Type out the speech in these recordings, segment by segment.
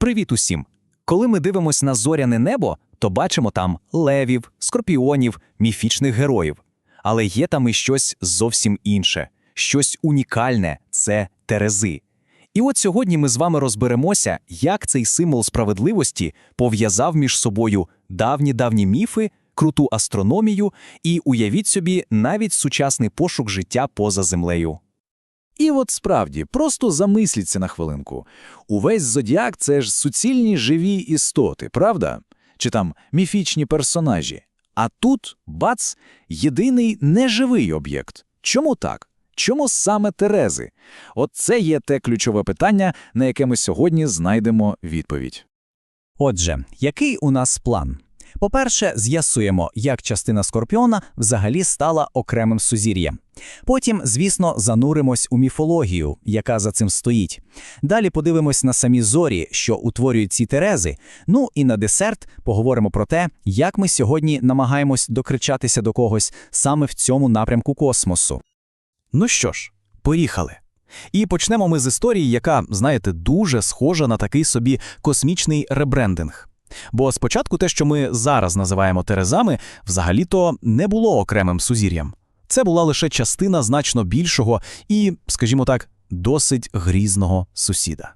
Привіт усім! Коли ми дивимося на зоряне небо, то бачимо там левів, скорпіонів, міфічних героїв. Але є там і щось зовсім інше, щось унікальне це терези. І от сьогодні ми з вами розберемося, як цей символ справедливості пов'язав між собою давні давні міфи, круту астрономію і, уявіть собі, навіть сучасний пошук життя поза землею. І от справді, просто замисліться на хвилинку. Увесь зодіак це ж суцільні живі істоти, правда? Чи там міфічні персонажі. А тут, бац, єдиний неживий об'єкт. Чому так? Чому саме Терези? От це є те ключове питання, на яке ми сьогодні знайдемо відповідь. Отже, який у нас план? По-перше, з'ясуємо, як частина Скорпіона взагалі стала окремим сузір'ям. Потім, звісно, зануримось у міфологію, яка за цим стоїть. Далі подивимось на самі зорі, що утворюють ці терези. Ну і на десерт поговоримо про те, як ми сьогодні намагаємось докричатися до когось саме в цьому напрямку космосу. Ну що ж, поїхали. І почнемо ми з історії, яка, знаєте, дуже схожа на такий собі космічний ребрендинг. Бо спочатку те, що ми зараз називаємо Терезами, взагалі-то не було окремим сузір'ям. Це була лише частина значно більшого і, скажімо так, досить грізного сусіда.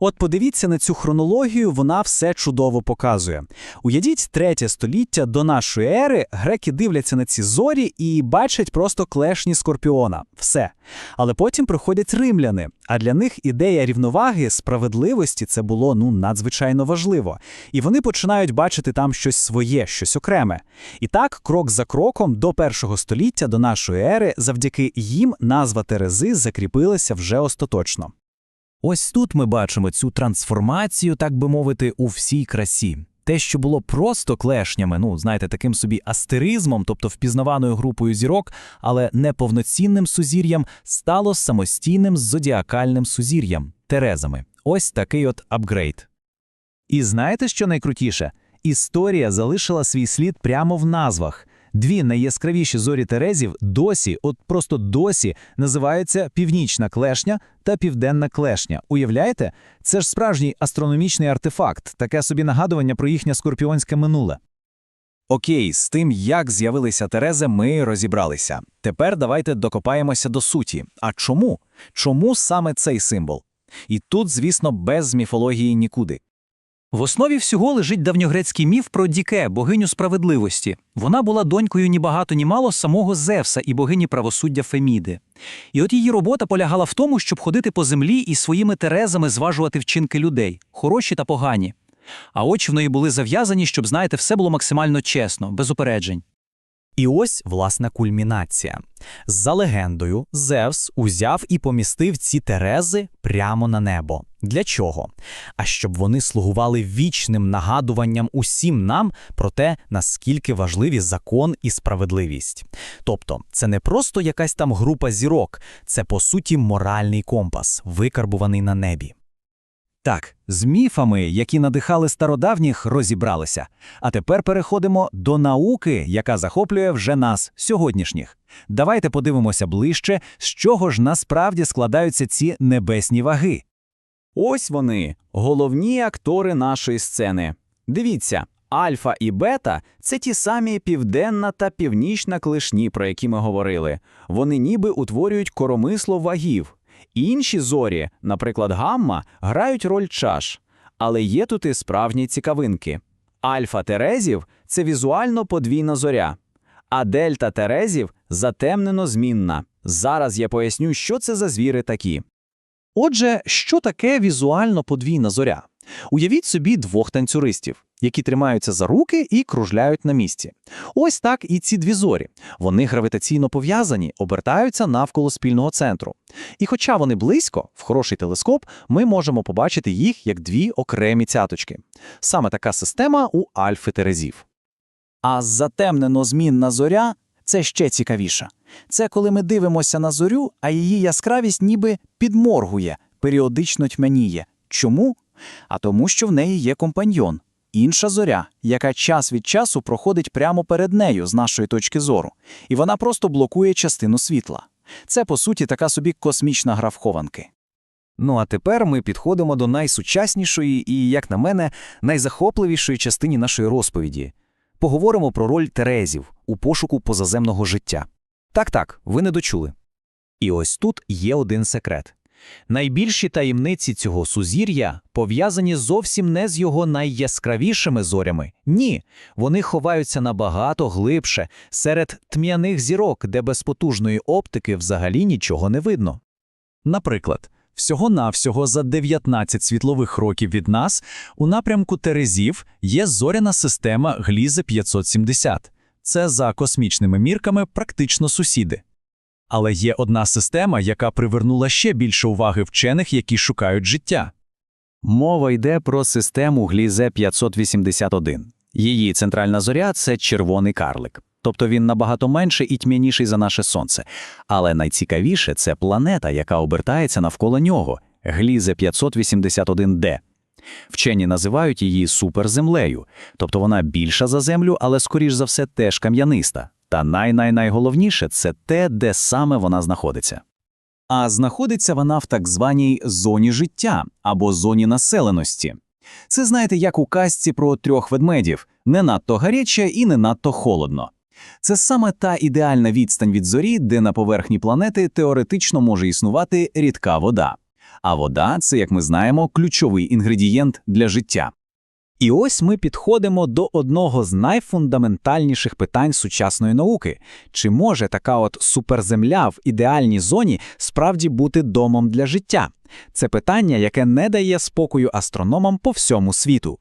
От подивіться на цю хронологію, вона все чудово показує. Уявіть, третє століття до нашої ери греки дивляться на ці зорі і бачать просто клешні скорпіона. Все. Але потім приходять римляни, а для них ідея рівноваги, справедливості це було ну надзвичайно важливо. І вони починають бачити там щось своє, щось окреме. І так, крок за кроком до першого століття до нашої ери, завдяки їм назва Терези закріпилася вже остаточно. Ось тут ми бачимо цю трансформацію, так би мовити, у всій красі. Те, що було просто клешнями, ну, знаєте, таким собі астеризмом, тобто впізнаваною групою зірок, але неповноцінним сузір'ям, стало самостійним зодіакальним сузір'ям терезами. Ось такий от апгрейд. І знаєте, що найкрутіше? Історія залишила свій слід прямо в назвах. Дві найяскравіші зорі Терезів досі, от просто досі, називаються Північна клешня та Південна клешня. Уявляєте? Це ж справжній астрономічний артефакт, таке собі нагадування про їхнє скорпіонське минуле. Окей, з тим, як з'явилися Терези, ми розібралися. Тепер давайте докопаємося до суті. А чому? Чому саме цей символ? І тут, звісно, без міфології нікуди. В основі всього лежить давньогрецький міф про Діке, богиню справедливості. Вона була донькою ні багато, ні мало самого Зевса і богині правосуддя Феміди. І от її робота полягала в тому, щоб ходити по землі і своїми терезами зважувати вчинки людей, хороші та погані. А очі в неї були зав'язані, щоб, знаєте, все було максимально чесно, без упереджень. І ось власна кульмінація. За легендою, Зевс узяв і помістив ці терези прямо на небо. Для чого? А щоб вони слугували вічним нагадуванням усім нам про те, наскільки важливі закон і справедливість. Тобто, це не просто якась там група зірок, це по суті моральний компас, викарбуваний на небі. Так, з міфами, які надихали стародавніх, розібралися. А тепер переходимо до науки, яка захоплює вже нас, сьогоднішніх. Давайте подивимося ближче, з чого ж насправді складаються ці небесні ваги. Ось вони, головні актори нашої сцени. Дивіться, альфа і бета це ті самі південна та північна клешні, про які ми говорили. Вони ніби утворюють коромисло вагів. Інші зорі, наприклад, гамма, грають роль чаш. Але є тут і справжні цікавинки. Альфа Терезів це візуально подвійна зоря, а дельта Терезів затемнено змінна. Зараз я поясню, що це за звіри такі. Отже, що таке візуально подвійна зоря? Уявіть собі двох танцюристів, які тримаються за руки і кружляють на місці. Ось так і ці дві зорі. Вони гравітаційно пов'язані, обертаються навколо спільного центру. І хоча вони близько, в хороший телескоп, ми можемо побачити їх як дві окремі цяточки. Саме така система у альфи Терезів. А затемнено змінна зоря це ще цікавіше. Це коли ми дивимося на зорю, а її яскравість ніби підморгує, періодично тьмяніє. Чому? А тому, що в неї є компаньйон. Інша зоря, яка час від часу проходить прямо перед нею з нашої точки зору, і вона просто блокує частину світла. Це, по суті, така собі космічна гра в хованки. Ну а тепер ми підходимо до найсучаснішої і, як на мене, найзахопливішої частини нашої розповіді. Поговоримо про роль Терезів у пошуку позаземного життя. Так-так, ви не дочули. І ось тут є один секрет. Найбільші таємниці цього сузір'я пов'язані зовсім не з його найяскравішими зорями. Ні, вони ховаються набагато глибше, серед тм'яних зірок, де без потужної оптики взагалі нічого не видно. Наприклад, всього-навсього за 19 світлових років від нас у напрямку Терезів є зоряна система Глізе 570. Це за космічними мірками практично сусіди. Але є одна система, яка привернула ще більше уваги вчених, які шукають життя. Мова йде про систему Глізе 581. Її центральна зоря це червоний карлик. Тобто він набагато менше і тьмяніший за наше сонце. Але найцікавіше це планета, яка обертається навколо нього Глізе 581d. Вчені називають її суперземлею, тобто вона більша за землю, але скоріш за все теж кам'яниста. Та най-най-найголовніше це те, де саме вона знаходиться. А знаходиться вона в так званій зоні життя або зоні населеності. Це знаєте, як у казці про трьох ведмедів не надто гаряче і не надто холодно. Це саме та ідеальна відстань від зорі, де на поверхні планети теоретично може існувати рідка вода. А вода це, як ми знаємо, ключовий інгредієнт для життя. І ось ми підходимо до одного з найфундаментальніших питань сучасної науки: чи може така от суперземля в ідеальній зоні справді бути домом для життя? Це питання, яке не дає спокою астрономам по всьому світу.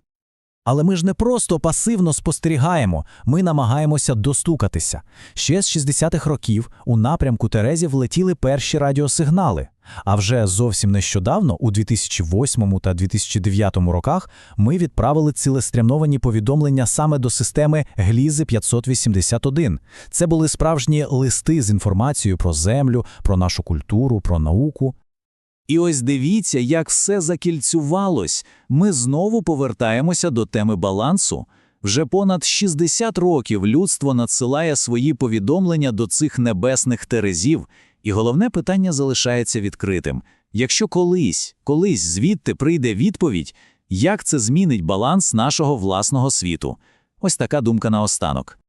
Але ми ж не просто пасивно спостерігаємо, ми намагаємося достукатися. Ще з 60-х років у напрямку Терезів летіли перші радіосигнали. А вже зовсім нещодавно, у 2008 та 2009 роках, ми відправили цілеспрямовані повідомлення саме до системи Глізи 581. Це були справжні листи з інформацією про Землю, про нашу культуру, про науку. І ось дивіться, як все закільцювалось. Ми знову повертаємося до теми балансу. Вже понад 60 років людство надсилає свої повідомлення до цих небесних терезів, і головне питання залишається відкритим. Якщо колись, колись звідти прийде відповідь, як це змінить баланс нашого власного світу? Ось така думка наостанок.